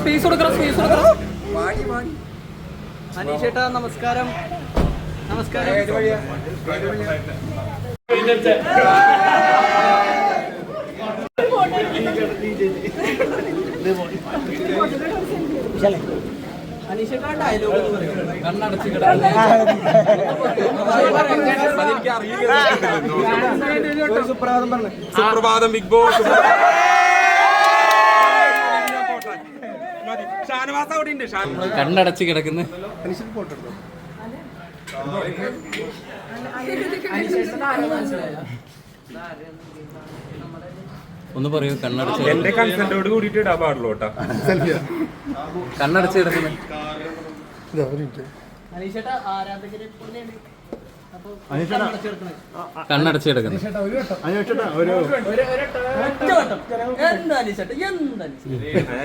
Space കൊടുക്കണം space കൊടുക്കണം അനീഷേട്ടാ നമസ്കാരം. നമസ്കാരം. അനീഷേട്ടാ ഡയലോഗ് കണ്ണടച്ച് സുപ്രഭാതം ബിഗ് ബോസ്. കണ്ണടച്ച് കിടക്കുന്ന. ഒന്ന് പറയൂ കണ്ണടച്ച് എന്റെ കൺസെന്റോട് കൂടിയിട്ട് ഇടാൻ പാടുള്ളൂ കേട്ടോ. കണ്ണടച്ച് കിടക്കുന്ന. കണ്ണടച്ച് കിടക്കുന്ന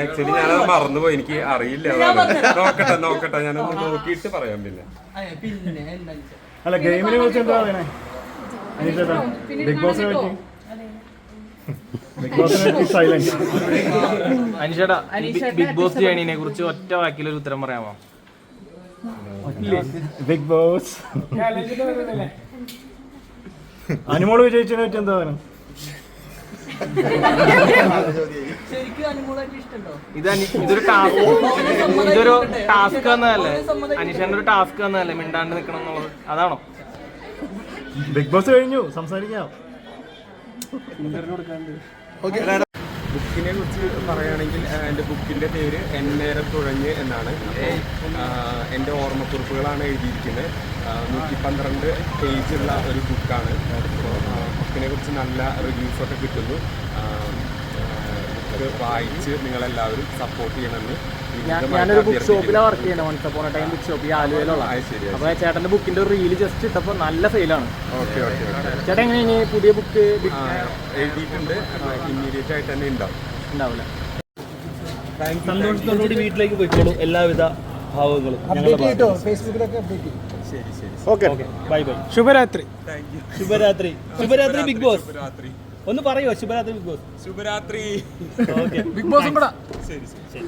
ആക്ച്വലി ഞാനത് മറന്നുപോയി. എനിക്ക് അറിയില്ല. നോക്കട്ടെ നോക്കട്ടെ ഞാൻ നോക്കിയിട്ട് പറയാം പിന്നെ. പിന്നെ അല്ല ഗെയിമിനെ കുറിച്ച് എന്താ പറയണേ? അനീഷേട്ടാ ബിഗ് ബോസിനെ പറ്റി? ബിഗ് ബോസിനെ പറ്റി സൈലന്റ് അനിഷേട്ടാ ബിഗ് ബോസ് ജേണിനെ കുറിച്ച് ഒറ്റ വാക്കിൽ ഒരു ഉത്തരം പറയാമോ? ബിഗ് ബോസ് അനുമോൾ വിജയിച്ചതിനെ പറ്റി എന്താ പറയുക ശരിക്കും അനുമോളായിട്ട് ഇഷ്ടമുണ്ടോ? ഇത് ഇതൊരു ടാസ്ക്. ഇതൊരു ടാസ്ക് എന്നതല്ലേ അനിഷേന്റെ ഒരു ടാസ്ക് എന്നതല്ലേ മിണ്ടാണ്ട് നിക്കണം എന്നുള്ളത് അതാണോ? ബിഗ് ബോസ് കഴിഞ്ഞു. സംസാരിക്കാം. ബുക്കിനെ കുറിച്ച് പറയുകയാണെങ്കിൽ എന്റെ ബുക്കിന്റെ പേര് എന്നേരം തുഴഞ്ഞ് എന്നാണ്. എന്റെ ഓർമ്മക്കുറിപ്പുകളാണ് എഴുതിയിരിക്കുന്നത്. നൂറ്റി പന്ത്രണ്ട് പേജുള്ള ഒരു ബുക്കാണ്. അപ്പോൾ ബുക്കിനെ കുറിച്ച് നല്ല റിവ്യൂസൊക്കെ കിട്ടുന്നു. ബുക്ക് വായിച്ച് നിങ്ങളെല്ലാവരും സപ്പോർട്ട് ചെയ്യണമെന്ന് ഞാനൊരു ബുക്ക് ഷോപ്പിലാണ്. വർക്ക് ചെയ്യുന്നത് once upon time book shop ഈ ആലുവയിലുള്ള. അപ്പോൾ ശരി അത് അപ്പൊ ചേട്ടന്റെ ബുക്കിന്റെ ഒരു റീൽ ജസ്റ്റ് ഇട്ടപ്പോൾ നല്ല സെയിലാണ് ഓക്കെ ഓക്കെ ഓക്കെ. ചേട്ടൻ എങ്ങനെ ഇനി പുതിയ ബുക്ക് എഴുതിയിട്ടുണ്ട്. ഇമ്മീഡിയറ്റ് ആയിട്ട് തന്നെ ഉണ്ടാവും. ഉണ്ടാവില്ല. സന്തോഷത്തോടുകൂടി വീട്ടിലേക്ക് പോയിക്കോളൂ. എല്ലാവിധ ഭാവങ്ങളും ശരി ശരി ഓക്കെ ബൈ ബൈ ശുഭരാത്രി. ശുഭരാത്രി. ശുഭരാത്രി ബിഗ് ബോസ് ശുഭരാത്രി. ഒന്ന് പറയോ ശുഭരാത്രി ബിഗ് ബോസ് ശുഭരാത്രി. ഓക്കെ ബിഗ് ബോസും കൂടെ. ശരി. ശരി.